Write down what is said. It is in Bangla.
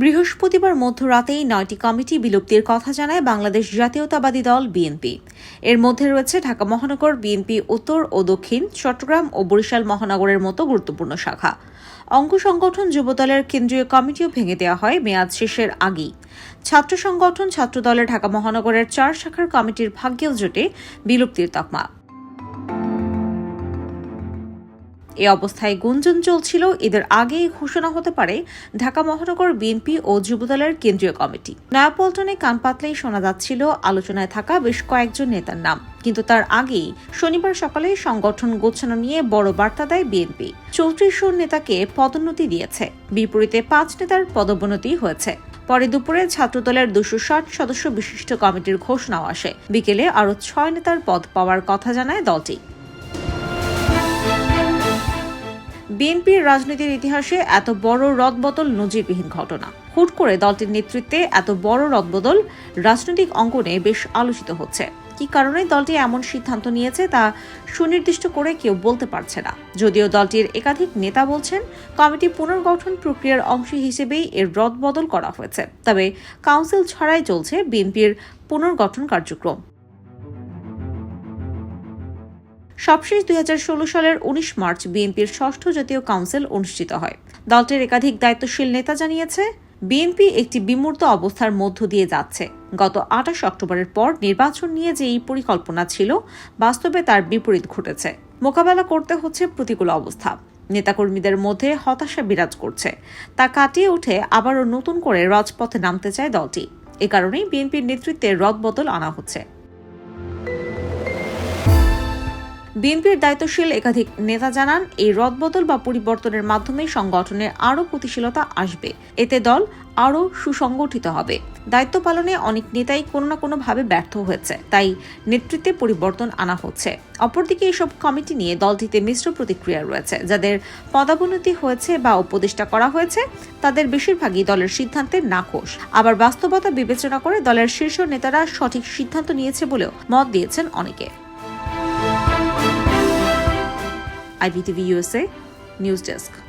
বৃহস্পতিবার মধ্যরাতেই নয়টি কমিটি বিলুপ্তির কথা জানায় বাংলাদেশ জাতীয়তাবাদী দল বিএনপি। এর মধ্যে রয়েছে ঢাকা মহানগর, বিএনপি উত্তর ও দক্ষিণ, চট্টগ্রাম ও বরিশাল মহানগরের মতো গুরুত্বপূর্ণ শাখা। অঙ্গ সংগঠন যুবদলের কেন্দ্রীয় কমিটিও ভেঙে দেওয়া হয় মেয়াদ শেষের আগেই। ছাত্র সংগঠন ছাত্রদলের ঢাকা মহানগরের চার শাখার কমিটির ভাগ্যেও জোটে বিলুপ্তির তকমা। এ অবস্থায় গুঞ্জন চলছিল। এদের আগেই ঘোষণা হতে পারে ঢাকা মহানগর বিএনপি ও যুবদলের কেন্দ্রীয় কমিটি। নয়াপল্টনে কান পাতলেই শোনা যাচ্ছিল, আলোচনায় থাকা বেশ কয়েকজন নেতার নাম। কিন্তু তার আগেই শনিবার সকালে সংগঠন গোছানো নিয়ে বড় বার্তা দেয় বিএনপি। চৌত্রিশ নেতাকে পদোন্নতি দিয়েছে। বিপরীতে পাঁচ নেতার পদোন্নতি হয়েছে। পরে দুপুরে ছাত্রদলের দুশো ষাট সদস্য বিশিষ্ট কমিটির ঘোষণাও আসে। বিকেলে আরও ছয় নেতার পদ পাওয়ার কথা জানায় দলটি। বিএনপির রাজনীতির ইতিহাসে এত বড় রদবদল নজিরবিহীন ঘটনা। হুট করে দলটির নেতৃত্বে এত বড় রদবদল রাজনৈতিক অঙ্গনে বেশ আলোচিত হচ্ছে। কি কারণে দলটি এমন সিদ্ধান্ত নিয়েছে তা সুনির্দিষ্ট করে কেউ বলতে পারছে না। যদিও দলটির একাধিক নেতা বলছেন, কমিটি পুনর্গঠন প্রক্রিয়ার অংশ হিসেবেই এর রদবদল করা হয়েছে। তবে কাউন্সিল ছাড়াই চলছে বিএনপির পুনর্গঠন কার্যক্রম। সবশেষ দুই হাজার ষোলো সালের উনিশ মার্চ বিএনপির ষষ্ঠ জাতীয় কাউন্সিল অনুষ্ঠিত হয়। দলটির একাধিক দায়িত্বশীল নেতা জানিয়েছে, বিএনপি একটি বিমূর্ত অবস্থার মধ্য দিয়ে যাচ্ছে। গত আঠাশ অক্টোবরের পর নির্বাচন নিয়ে যে এই পরিকল্পনা ছিল, বাস্তবে তার বিপরীত ঘটেছে। মোকাবেলা করতে হচ্ছে প্রতিকূল অবস্থা। নেতাকর্মীদের মধ্যে হতাশা বিরাজ করছে। তা কাটিয়ে উঠে আবারও নতুন করে রাজপথে নামতে চায় দলটি। এ কারণেই বিএনপির নেতৃত্বে রদবদল আনা হচ্ছে। বিএনপির দায়িত্বশীল একাধিক নেতা জানান, এই রদবদল বা পরিবর্তনের মাধ্যমে সংগঠনে আরও গতিশীলতা আসবে। এতে দল আরও সুসংগঠিত হবে। দায়িত্ব পালনে অনেক নেতাই কোনো না কোনোভাবে ব্যর্থ হয়েছে, তাই নেতৃত্বে পরিবর্তন আনা হচ্ছে। অপরদিকে এসব কমিটি নিয়ে দলটিতে মিশ্র প্রতিক্রিয়া রয়েছে। যাদের পদাবনতি হয়েছে বা উপদেষ্টা করা হয়েছে, তাদের বেশিরভাগই দলের সিদ্ধান্তের নাকশ আবার বাস্তবতা বিবেচনা করে দলের শীর্ষ নেতারা সঠিক সিদ্ধান্ত নিয়েছে বলেও মত দিয়েছেন অনেকে। IPTV USA News Desk.